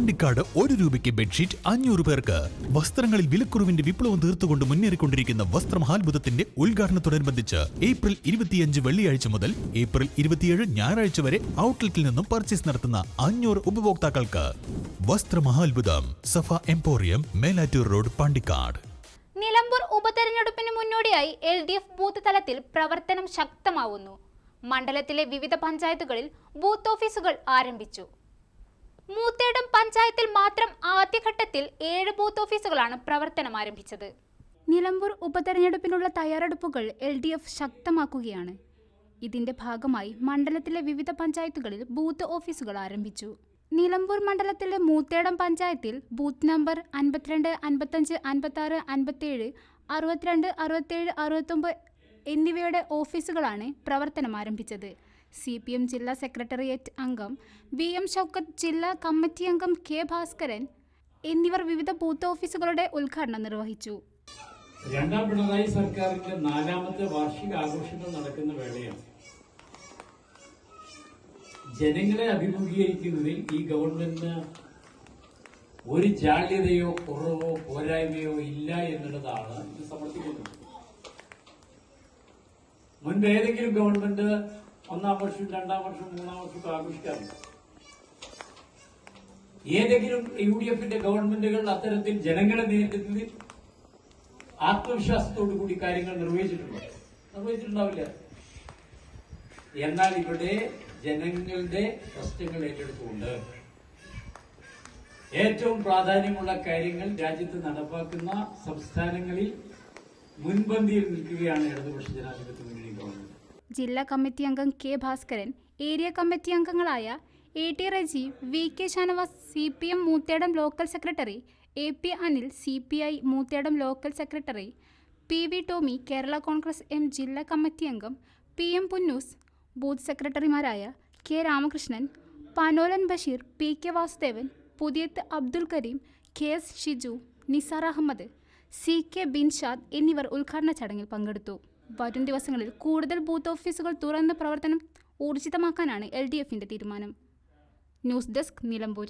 പാണ്ടിക്കാട് ഒരു രൂപയ്ക്ക് ബെഡ്ഷീറ്റ് അഞ്ഞൂറ് പേർക്ക്. വസ്ത്രങ്ങളിൽ വിലക്കുറവിന്റെ വിപ്ലവം തീർത്തുകൊണ്ട് മുന്നേറിക്കൊണ്ടിരിക്കുന്ന വസ്ത്രമഹാത്ഭുതത്തിന്റെ ഉദ്ഘാടനത്തോടനുബന്ധിച്ച് ഏപ്രിൽ ഇരുപത്തിയഞ്ച് വെള്ളിയാഴ്ച മുതൽ ഏപ്രിൽ ഇരുപത്തിയേഴ് ഞായറാഴ്ച വരെ ഔട്ട്ലെറ്റിൽ നിന്നും പർച്ചേസ് നടത്തുന്ന അഞ്ഞൂറ് ഉപഭോക്താക്കൾക്ക്. വസ്ത്രമഹാത്ഭുതം സഫ എംപോറിയം മേലാറ്റൂർ റോഡ് പാണ്ടിക്കാട്. നിലമ്പൂർ ഉപതെരഞ്ഞെടുപ്പിന് മുന്നോടിയായി എൽ ഡി എഫ് ബൂത്ത് തലത്തിൽ പ്രവർത്തനം ശക്തമാവുന്നു. മണ്ഡലത്തിലെ വിവിധ പഞ്ചായത്തുകളിൽ ബൂത്ത് ഓഫീസുകൾ ആരംഭിച്ചു. മൂത്തേടം പഞ്ചായത്തിൽ മാത്രം ആദ്യഘട്ടത്തിൽ ഏഴ് ബൂത്ത് ഓഫീസുകളാണ് പ്രവർത്തനം ആരംഭിച്ചത്. നിലമ്പൂർ ഉപതെരഞ്ഞെടുപ്പിനുള്ള തയ്യാറെടുപ്പുകൾ എൽ ഡി എഫ് ശക്തമാക്കുകയാണ്. ഇതിന്റെ ഭാഗമായി മണ്ഡലത്തിലെ വിവിധ പഞ്ചായത്തുകളിൽ ബൂത്ത് ഓഫീസുകൾ ആരംഭിച്ചു. നിലമ്പൂർ മണ്ഡലത്തിലെ മൂത്തേടം പഞ്ചായത്തിൽ ബൂത്ത് നമ്പർ അൻപത്തിരണ്ട് അൻപത്തഞ്ച് അൻപത്താറ് അൻപത്തേഴ് അറുപത്തിരണ്ട് അറുപത്തേഴ് അറുപത്തൊമ്പത് എന്നിവയുടെ ഓഫീസുകളാണ് പ്രവർത്തനം ആരംഭിച്ചത്. സി പി എം ജില്ലാ സെക്രട്ടേറിയറ്റ് അംഗം വി എം ഷൗക്കത്ത് ജില്ലാ കമ്മിറ്റി അംഗം കെ ഭാസ്കരൻ എന്നിവർ വിവിധ ബൂത്ത് ഓഫീസുകളുടെ ഉദ്ഘാടനം നിർവഹിച്ചു. രണ്ടാം പിണറായി സർക്കാരിന്റെ നാലാമത്തെ വാർഷിക ആഘോഷങ്ങൾ നടക്കുന്ന വേളയാണ്. ജനങ്ങളെ അഭിമുഖീകരിക്കുന്നതിൽ ഈ ഗവൺമെന്റിന് ഒരു ജാള്യതയോ കുറവോ പോരായ്മയോ ഇല്ല എന്നുള്ളതാണ് ഇത് സമർത്ഥിക്കുന്നത് മുൻപ് ഏതെങ്കിലും ഗവൺമെന്റ് ഒന്നാം വർഷം രണ്ടാം വർഷം മൂന്നാം വർഷം ആഘോഷിക്കാറുണ്ട്. ഏതെങ്കിലും യു ഡി എഫിന്റെ ഗവൺമെന്റുകൾ അത്തരത്തിൽ ജനങ്ങളെ നേരിടുന്നതിൽ ആത്മവിശ്വാസത്തോടു കൂടി കാര്യങ്ങൾ നിർവഹിച്ചിട്ടുണ്ട്? നിർവഹിച്ചിട്ടുണ്ടാവില്ല. എന്നാൽ ഇവിടെ ജനങ്ങളുടെ പ്രശ്നങ്ങൾ ഏറ്റെടുത്തുകൊണ്ട് ഏറ്റവും പ്രാധാന്യമുള്ള കാര്യങ്ങൾ രാജ്യത്ത് നടപ്പാക്കുന്ന സംസ്ഥാനങ്ങളിൽ മുൻപന്തിയിൽ നിൽക്കുകയാണ് ഇടതുപക്ഷ ജനാധിപത്യ ജില്ലാ കമ്മിറ്റി അംഗം കെ ഭാസ്കരൻ ഏരിയ കമ്മിറ്റി അംഗങ്ങളായ A T Reji V K Shanavas C P M Moothedam local secretary A P Anil C P I Moothedam local secretary P V Tomy Kerala Congress M ജില്ലാ committee അംഗം P M Punnoose booth സെക്രട്ടറിമാരായ K Ramakrishnan Panolan Basheer P K Vasudevan Puthiyath Abdul Kareem K S Shiju Nisar Ahammed C K Binshad എന്നിവർ ഉദ്ഘാടന ചടങ്ങിൽ പങ്കെടുത്തു. വരും ദിവസങ്ങളിൽ കൂടുതൽ ബൂത്ത് ഓഫീസുകൾ തുറന്ന് പ്രവർത്തനം ഊർജിതമാക്കാനാണ് എൽ ഡി എഫിന്റെ തീരുമാനം. News desk Nilambur.